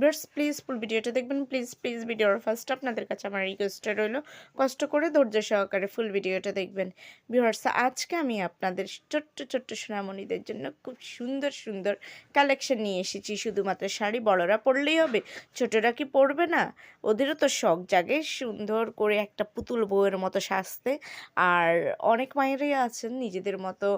viewers please full ভিডিওটা দেখবেন। Please please ভিডিওর ফার্স্ট আপনাদের কাছে আমার রিকোয়েস্টটা রইল, কষ্ট করে ধৈর্য সহকারে ফুল ভিডিওটা দেখবেন। ভিউয়ার্স আজকে আমি আপনাদের ছোট্ট ছোট্ট সোনামণিদের জন্য খুব সুন্দর সুন্দর কালেকশন নিয়ে এসেছি। শুধুমাত্র শাড়ি বড়রা পরলেই হবে, ছোটরা কি পরবে না? ওদেরও তো শখ জাগে সুন্দর করে একটা পুতুল বউয়ের মতো সাজতে। আর অনেক মায়েরাই আছেন, নিজেদের মতো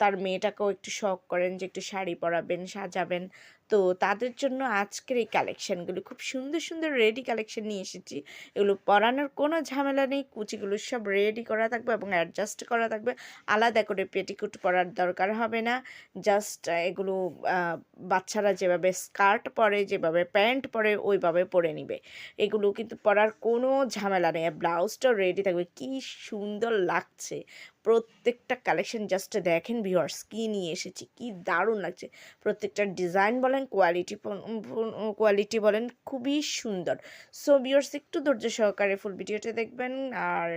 তার মেয়েটাকেও একটু শখ করেন যে একটু শাড়ি পরাবেন, সাজাবেন। তো তাদের জন্য আজকের এই কালেকশানগুলো খুব সুন্দর সুন্দর রেডি কালেকশন নিয়ে এসেছি। এগুলো পরানোর কোনো ঝামেলা নেই। কুচিগুলো সব রেডি করা থাকবে এবং অ্যাডজাস্ট করা থাকবে। আলাদা করে পেটিকুট পরার দরকার হবে না। জাস্ট এগুলো বাচ্চারা যেভাবে স্কার্ট পরে, যেভাবে প্যান্ট পরে, ওইভাবে পরে নিবে। এগুলো কিন্তু পরার কোনো ঝামেলা নেই। ব্লাউজটাও রেডি থাকবে। কি সুন্দর লাগছে। প্রত্যেকটা কালেকশন জাস্ট দেখেন ভিউয়ার্স কী নিয়ে এসেছি, কি দারুণ লাগছে। প্রত্যেকটা ডিজাইন বলেন কোয়ালিটি কোয়ালিটি বলেন, খুবই সুন্দর। সো ভিউয়ার্স একটু ধৈর্য সহকারে ফুল ভিডিওটা দেখবেন। আর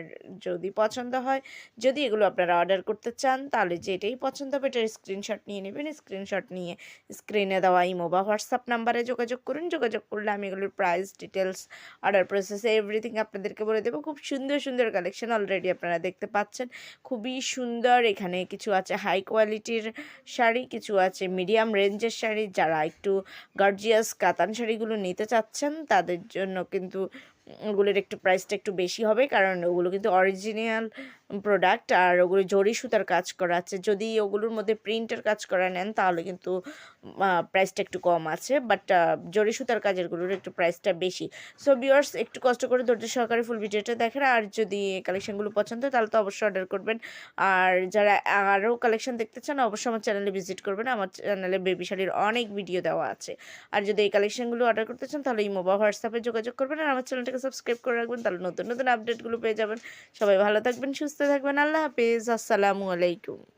যদি পছন্দ হয়, যদি এগুলো আপনারা অর্ডার করতে চান, তাহলে যেটাই পছন্দ হবে এটার স্ক্রিনশট নিয়ে নেবেন। স্ক্রিনশট নিয়ে স্ক্রিনে দেওয়া ইমো বা হোয়াটসঅ্যাপ নাম্বারে যোগাযোগ করুন। যোগাযোগ করলে আমি এগুলোর price details order process everything আপনাদেরকে বলে দেবো। খুব সুন্দর সুন্দর কালেকশন অলরেডি আপনারা দেখতে পাচ্ছেন। খুবই সুন্দর। এখানে কিছু আছে হাই কোয়ালিটির শাড়ি, কিছু আছে মিডিয়াম রেঞ্জের শাড়ি। যারা একটু গার্জিয়াস কাতান শাড়িগুলো নিতে চাচ্ছেন, তাদের জন্য কিন্তু ওগুলোর একটু প্রাইসটা একটু বেশি হবে, কারণ ওগুলো কিন্তু অরিজিনাল প্রোডাক্ট আর ওগুলো জরি সুতার কাজ করা আছে। যদি ওগুলোর মধ্যে প্রিন্টের কাজ করা নেন, তাহলে কিন্তু প্রাইসটা একটু কম আছে বাট জরি সুতার কাজেরগুলোর একটু প্রাইসটা বেশি। সো ভিউয়ার্স একটু কষ্ট করে ধৈর্য সহকারে ফুল ভিডিওটা দেখেন, আর যদি কালেকশনগুলো পছন্দ হয়, তাহলে তো অবশ্যই অর্ডার করবেন। আর যারা আরও কালেকশন দেখতে চান, অবশ্যই আমার চ্যানেলে ভিজিট করবেন, আমার চ্যানেলে বেবি শাড়ির অনেক ভিডিও দেওয়া আছে। আর যদি এই কালেকশনগুলো অর্ডার করতে চান, তাহলে ইমো বা হোয়াটসঅ্যাপে যোগাযোগ করবেন, আর আমার চ্যানেলটাকে সাবস্ক্রাইব করে রাখবেন, তাহলে নতুন নতুন আপডেটগুলো পেয়ে যাবেন। সবাই ভালো থাকবেন, সুস্থ থাকবেন, আল্লাহ হাফিজ, আসসালামু আলাইকুম।